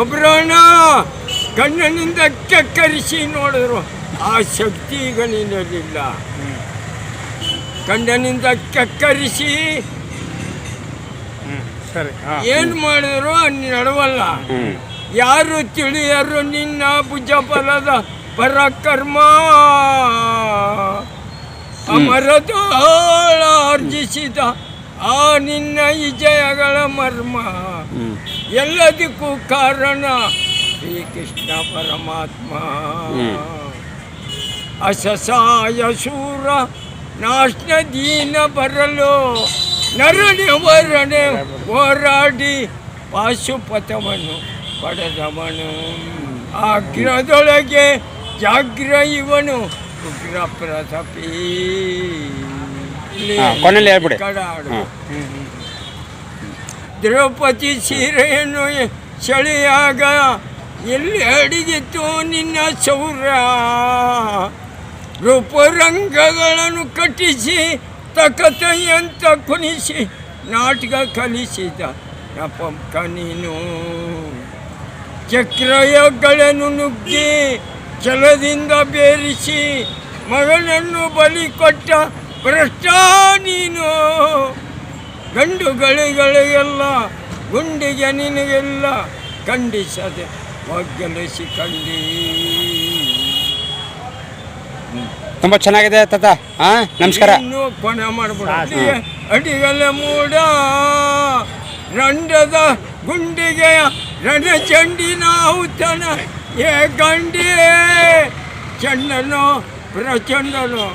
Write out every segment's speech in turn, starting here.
ಒಬ್ಬರವನ ಕಣ್ಣಿನಿಂದ ಕೆಕ್ಕರಿಸಿ ನೋಡಿದ್ರು. ಆ ಶಕ್ತಿ ಈಗ ನಿನ್ನಲ್ಲಿಲ್ಲ. ಕಣ್ಣಿನಿಂದ ಕೆಕ್ಕರಿಸಿ ಸರಿ ಏನು ಮಾಡಿದ್ರು ನಡವಲ್ಲ. ಯಾರು ತಿಳಿಯರು ನಿನ್ನ ಭುಜ ಫಲದ ಪರಕರ್ಮ. ಅಮರದೋಳ ಅರ್ಜಿಸಿದ ಆ ನಿನ್ನ ವಿಜಯಗಳ ಮರ್ಮ. ಎಲ್ಲದಕ್ಕೂ ಕಾರಣ ಶ್ರೀಕೃಷ್ಣ ಪರಮಾತ್ಮ. ಅಸಸಾಯ ಶೂರ ನಾಶನ ದೀನ ಬರಲು ನರನೆ ವರನೆ ಹೋರಾಡಿ ಪಾಶುಪಥವನ್ನು ಪಡೆದವನು. ಆಗ್ರದೊಳಗೆ ಜಾಗ್ರ ಇವನು ಉಗ್ರ ಕೊನೆಯಲ್ಲಿ ಹೇಳ್ಬಿಡಿ. ಕಡಾಡು. ದ್ರೌಪದಿ ಸೀರೆಯನ್ನು ಚಳಿಯಾಗ ಎಲ್ಲಿ ಅಡಿಗಿತ್ತು ನಿನ್ನ ಶೌರ್ಯ ರೂಪರಂಗಗಳನ್ನು ಕಟ್ಟಿಸಿ, ತಕತೆಯಂತ ಕುಣಿಸಿ, ನಾಟಕ ಕಲಿಸಿದ ನಪಂಕ ನೀನು. ಚಕ್ರಯಗಳನ್ನು ನುಗ್ಗಿ ಛಲದಿಂದ ಬೇರಿಸಿ, ಮಗನನ್ನು ಬಲಿ ಕೊಟ್ಟ ಭ್ರಷ್ಟ ನೀನು. ಗಂಡುಗಳಿಗಳಿಗೆಲ್ಲ ಗುಂಡಿಗೆ ನಿನಗೆಲ್ಲ ಖಂಡಿಸದೆ ಒಗ್ಗಲಿಸಿ ಕಂಡಿ. ತುಂಬ ಚೆನ್ನಾಗಿದೆ ತಾತ. ಹಾ ನಮಸ್ಕಾರ. ಇನ್ನು ಕೊನೆ ಮಾಡ್ಬಿಡ. ಅಡಿಗಲೆ ಮೂಡ. ರಂಡದ ಗುಂಡಿಗೆ ರಣ ಚಂಡಿನ ಔತಣ ಏ ಗಂಡಿ. ಚಂಡನೋ ಪ್ರಚಂಡನೋ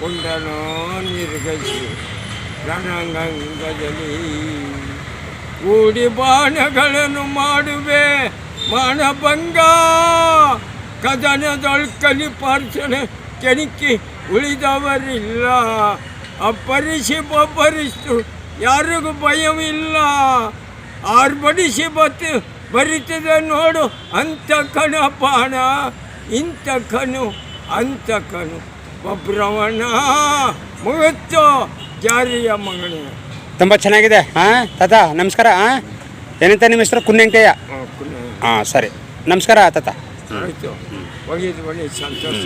ಕುಂಡನೋ ನಿರ್ಗಸಿ. ರಣಂಗಂಗದಲ್ಲಿ ಕೂಡಿ ಬಾಣಗಳನ್ನು ಮಾಡುವೆ ಮಾನಭಂಗ. ಕದನದೊಳ್ಕಲಿ ಕಲಿಪಾರ್ಚನೆ ಕೆಣಕಿ ಉಳಿದವರಿಲ್ಲ. ಅಪ್ಪರಿಸಿ ಬರಿಸ್ತು ಯಾರಿಗೂ ಭಯವಿಲ್ಲ. ಆರ್ಬಡಿಸಿ ಬತ್ತು ಬರಿತದೆ ನೋಡು ಅಂತ ಕಣ ಬಾಣ. ಇಂಥ ಕನು ಅಂತ ಕನು ಒಬ್ರವಣ ಮುಗಿತು ಜಾರಿಯ ಮಗನೇ ತುಂಬ ಚೆನ್ನಾಗಿದೆ ಹಾಂ ತಾತ ನಮಸ್ಕಾರ ಹಾಂ ಏನಂತ ನಿಮ್ಮ ಹೆಸರು? ಕುನ್ನೆಂಕಯ್ಯ? ಹಾಂ ಸರಿ. ನಮಸ್ಕಾರ ತಾತ. ಆಯ್ತು. ಒಳ್ಳೆಯದು ಒಳ್ಳೆಯದು ಸಂತೋಷ